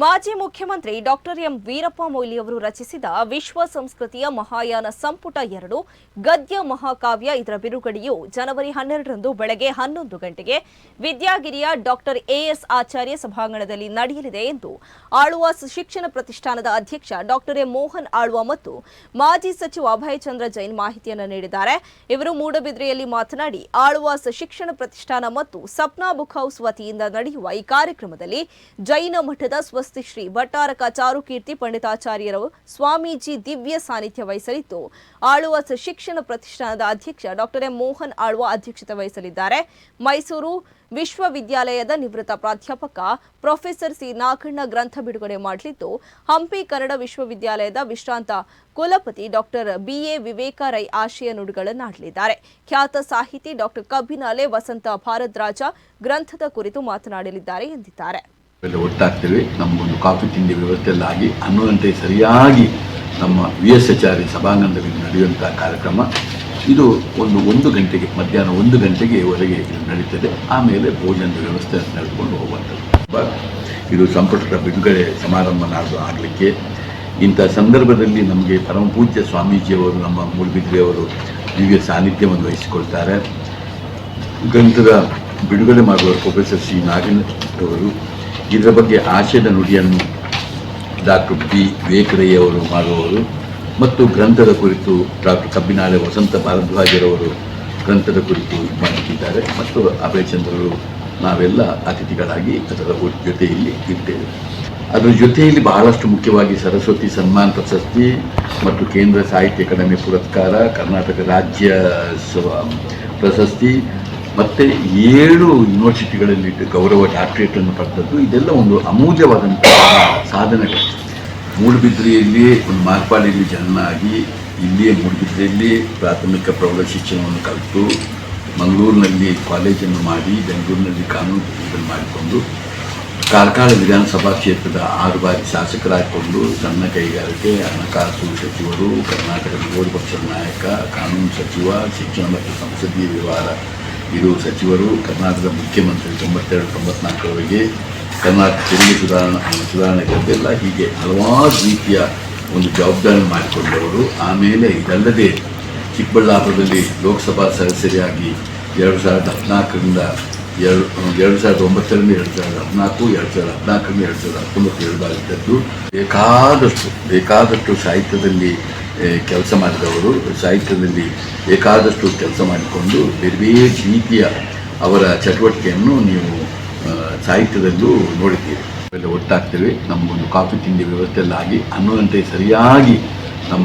ಮಾಜಿ ಮುಖ್ಯಮಂತ್ರಿ doctor M Veerappa Moily ಅವರು ರಚಿಸಿದ ವಿಶ್ವ ಸಂಸ್ಕೃತಿಯ ಮಹಾಯಾನ ಸಂಪುಟ ಎರಡು, ಗದ್ಯ ಮಹಾಕಾವ್ಯ ಇದರ ಬಿಡುಗಡೆಯು ಜನವರಿ ಹನ್ನೆರಡರಂದು ಬೆಳಗ್ಗೆ ಹನ್ನೊಂದು ಗಂಟೆಗೆ ವಿದ್ಯಾಗಿರಿಯ ಡಾಕ್ಟರ್ ಎಎಸ್ ಆಚಾರ್ಯ ಸಭಾಂಗಣದಲ್ಲಿ ನಡೆಯಲಿದೆ ಎಂದು ಆಳುವ ಶಿಕ್ಷಣ ಪ್ರತಿಷ್ಠಾನದ ಅಧ್ಯಕ್ಷ ಡಾಕ್ಟರ್ ಎ ಮೋಹನ್ ಆಳ್ವ ಮತ್ತು ಮಾಜಿ ಸಚಿವ ಅಭಯಚಂದ್ರ ಜೈನ್ ಮಾಹಿತಿಯನ್ನು ನೀಡಿದ್ದಾರೆ. ಇವರು ಮೂಡಬಿದ್ರೆಯಲ್ಲಿ ಮಾತನಾಡಿ ಆಳ್ವಾಸ್ ಶಿಕ್ಷಣ ಪ್ರತಿಷ್ಠಾನ ಮತ್ತು ಸಪ್ನಾ ಬುಕ್ ಹೌಸ್ ವತಿಯಿಂದ ನಡೆಯುವ ಈ ಕಾರ್ಯಕ್ರಮದಲ್ಲಿ ಜೈನ ಮಠದ ಸ್ವಸ್ತಿ ಶ್ರೀ ಭಟ್ಟಾರಕ ಚಾರುಕೀರ್ತಿ ಪಂಡಿತಾಚಾರ್ಯರು ಸ್ವಾಮೀಜಿ ದಿವ್ಯ ಸಾನ್ನಿಧ್ಯ ವಹಿಸಲಿದ್ದು, ಆಳುವ ಶಿಕ್ಷಣ ಪ್ರತಿಷ್ಠಾನದ ಅಧ್ಯಕ್ಷ ಡಾಕ್ಟರ್ ಎಂ ಮೋಹನ್ ಆಳ್ವ ಅಧ್ಯಕ್ಷತೆ ವಹಿಸಲಿದ್ದಾರೆ. ಮೈಸೂರು ವಿಶ್ವವಿದ್ಯಾಲಯದ ನಿವೃತ್ತ ಪ್ರಾಧ್ಯಾಪಕ ಪ್ರೊಫೆಸರ್ ಸಿ ನಾಗಣ್ಣ ಗ್ರಂಥ ಬಿಡುಗಡೆ ಮಾಡಲಿದ್ದು, ಹಂಪಿ ಕನ್ನಡ ವಿಶ್ವವಿದ್ಯಾಲಯದ ವಿಶ್ರಾಂತ ಕುಲಪತಿ ಡಾಕ್ಟರ್ ಬಿಎ ವಿವೇಕ ರೈ ಆಶಯ ನುಡಿಗಳನ್ನಾಡಲಿದ್ದಾರೆ. ಖ್ಯಾತ ಸಾಹಿತಿ ಡಾಕ್ಟರ್ ಕಬ್ಬಿನಾಲೆ ವಸಂತ ಭಾರದ್ರಾಜ ಗ್ರಂಥದ ಕುರಿತು ಮಾತನಾಡಲಿದ್ದಾರೆ ಎಂದಿದ್ದಾರೆ. ಎಲ್ಲ ಒಟ್ಟಾಗ್ತೇವೆ. ನಮಗೊಂದು ಕಾಫಿ ತಿಂಡಿ ವ್ಯವಸ್ಥೆ ಎಲ್ಲ ಆಗಿ ಹನ್ನೊಂದು ಸರಿಯಾಗಿ ನಮ್ಮ ವಿ ಎಸ್ ಎಚ್ ಆರ್ ಸಭಾಂಗಣದಲ್ಲಿ ನಡೆಯುವಂಥ ಕಾರ್ಯಕ್ರಮ. ಇದು ಒಂದು ಒಂದು ಗಂಟೆಗೆ, ಮಧ್ಯಾಹ್ನ ಒಂದು ಗಂಟೆಗೆ ವರೆಗೆ ಇದು ನಡೀತದೆ. ಆಮೇಲೆ ಭೋಜನದ ವ್ಯವಸ್ಥೆ ನಡೆದುಕೊಂಡು ಹೋಗುವಂಥದ್ದು. ಇದು ಸಂಪುಟದ ಬಿಡುಗಡೆ ಸಮಾರಂಭ ನಾಡ್ದು ಆಗಲಿಕ್ಕೆ. ಇಂಥ ಸಂದರ್ಭದಲ್ಲಿ ನಮಗೆ ಪರಮ ಪೂಜ್ಯ ಸ್ವಾಮೀಜಿಯವರು, ನಮ್ಮ ಮೂಡುಬಿದ್ರೆಯವರು ದಿವ್ಯ ಸಾನ್ನಿಧ್ಯವನ್ನು ವಹಿಸಿಕೊಳ್ತಾರೆ. ಗ್ರಂಥದ ಬಿಡುಗಡೆ ಮಾಡುವ ಪ್ರೊಫೆಸರ್ ಶ್ರೀ ನಾಗೇಂದ್ರ ಅವರು ಇದರ ಬಗ್ಗೆ ಆಶಯದ ನುಡಿಯನ್ನು ಡಾಕ್ಟರ್ ಬಿ. ವೇಕರಯ್ಯವರು ಮಾಡುವವರು ಮತ್ತು ಗ್ರಂಥದ ಕುರಿತು ಡಾಕ್ಟರ್ ಕಬ್ಬಿನಾಳೆ ವಸಂತ ಭಾರದ್ವಾಜರವರು ಗ್ರಂಥದ ಕುರಿತು ಮಾಡುತ್ತಿದ್ದಾರೆ ಮತ್ತು ಅಭಯಚಂದ್ರರು ನಾವೆಲ್ಲ ಅತಿಥಿಗಳಾಗಿ ಅದರ ಜೊತೆಯಲ್ಲಿ ಇರ್ತೇವೆ ಅದರ ಜೊತೆಯಲ್ಲಿ ಬಹಳಷ್ಟು ಮುಖ್ಯವಾಗಿ ಸರಸ್ವತಿ ಸನ್ಮಾನ್ ಪ್ರಶಸ್ತಿ ಮತ್ತು ಕೇಂದ್ರ ಸಾಹಿತ್ಯ ಅಕಾಡೆಮಿ ಪುರಸ್ಕಾರ, ಕರ್ನಾಟಕ ರಾಜ್ಯ ಪ್ರಶಸ್ತಿ ಮತ್ತು ಏಳು ಯೂನಿವರ್ಸಿಟಿಗಳಲ್ಲಿ ಗೌರವ ಡಾಕ್ಟ್ರೇಟನ್ನು ಪಡೆದದ್ದು ಇದೆಲ್ಲ ಒಂದು ಅಮೂಲ್ಯವಾದಂತಹ ಸಾಧನೆಗಳು ಮೂಡುಬಿದ್ರೆಯಲ್ಲಿ ಒಂದು ಮಾರ್ಪಾಡಿಯಲ್ಲಿ ಜನನಾಗಿ ಇಲ್ಲಿಯೇ ಮೂಡುಬಿದ್ರೆಯಲ್ಲಿ ಪ್ರಾಥಮಿಕ ಪ್ರೌಢ ಶಿಕ್ಷಣವನ್ನು ಕಲಿತು ಮಂಗಳೂರಿನಲ್ಲಿ ಕಾಲೇಜನ್ನು ಮಾಡಿ, ಬೆಂಗಳೂರಿನಲ್ಲಿ ಕಾನೂನು ಪದವಿಯನ್ನು ಮಾಡಿಕೊಂಡು, ಕಾರ್ಕಳ ವಿಧಾನಸಭಾ ಕ್ಷೇತ್ರದ ಆರು ಬಾರಿ ಶಾಸಕರಾಗಿಕೊಂಡು ಸಣ್ಣ ಕೈಗಾರಿಕೆ, ಹಣಕಾಸು ಸಚಿವರು ಕರ್ನಾಟಕ ವಿರೋಧ ಪಕ್ಷದ ನಾಯಕ, ಕಾನೂನು ಸಚಿವ, ಶಿಕ್ಷಣ ಮತ್ತು ಸಂಸದೀಯ ವ್ಯವಹಾರ ಇದು ಸಚಿವರು ಕರ್ನಾಟಕದ ಮುಖ್ಯಮಂತ್ರಿ ತೊಂಬತ್ತೆರಡು, ತೊಂಬತ್ನಾಲ್ಕರವರೆಗೆ ಕರ್ನಾಟಕ ತೆರಿಗೆ ಸುಧಾರಣಾ, ಸುಧಾರಣೆ ಎಲ್ಲ ಹೀಗೆ ಹಲವಾರು ರೀತಿಯ ಒಂದು ಜವಾಬ್ದಾರಿ ಮಾಡಿಕೊಂಡವರು. ಆಮೇಲೆ ಇದಲ್ಲದೆ ಚಿಕ್ಕಬಳ್ಳಾಪುರದಲ್ಲಿ ಲೋಕಸಭಾ ಸದಸ್ಯರಾಗಿ ಎರಡು ಸಾವಿರದ ಹದಿನಾಲ್ಕರಿಂದ ಎರಡು ಎರಡು ಸಾವಿರದ ಒಂಬತ್ತರಿಂದ ಎರಡು ಸಾವಿರದ ಹದಿನಾಲ್ಕು, ಎರಡು ಸಾವಿರದ ಹದಿನಾಲ್ಕರಿಂದ ಎರಡು ಸಾವಿರದ ಹತ್ತೊಂಬತ್ತು ಎರಡು ಬಾರಿದ್ದದ್ದು ಬೇಕಾದಷ್ಟು ಬೇಕಾದಷ್ಟು ಸಾಹಿತ್ಯದಲ್ಲಿ ಕೆಲಸ ಮಾಡಿದವರು ಸಾಹಿತ್ಯದಲ್ಲಿ ಬೇಕಾದಷ್ಟು ಕೆಲಸ ಮಾಡಿಕೊಂಡು ಬೇರೆ ಬೇರೆ ರೀತಿಯ ಅವರ ಚಟುವಟಿಕೆಯನ್ನು ನೀವು ಸಾಹಿತ್ಯದಲ್ಲೂ ನೋಡಿದ್ದೀರಿ. ಎಲ್ಲ ಒಟ್ಟಾಗ್ತೇವೆ, ನಮಗೊಂದು ಕಾಫಿ ತಿಂಡಿ ವ್ಯವಸ್ಥೆ ಎಲ್ಲ ಆಗಿ ಹನ್ನೊಂದು ಸರಿಯಾಗಿ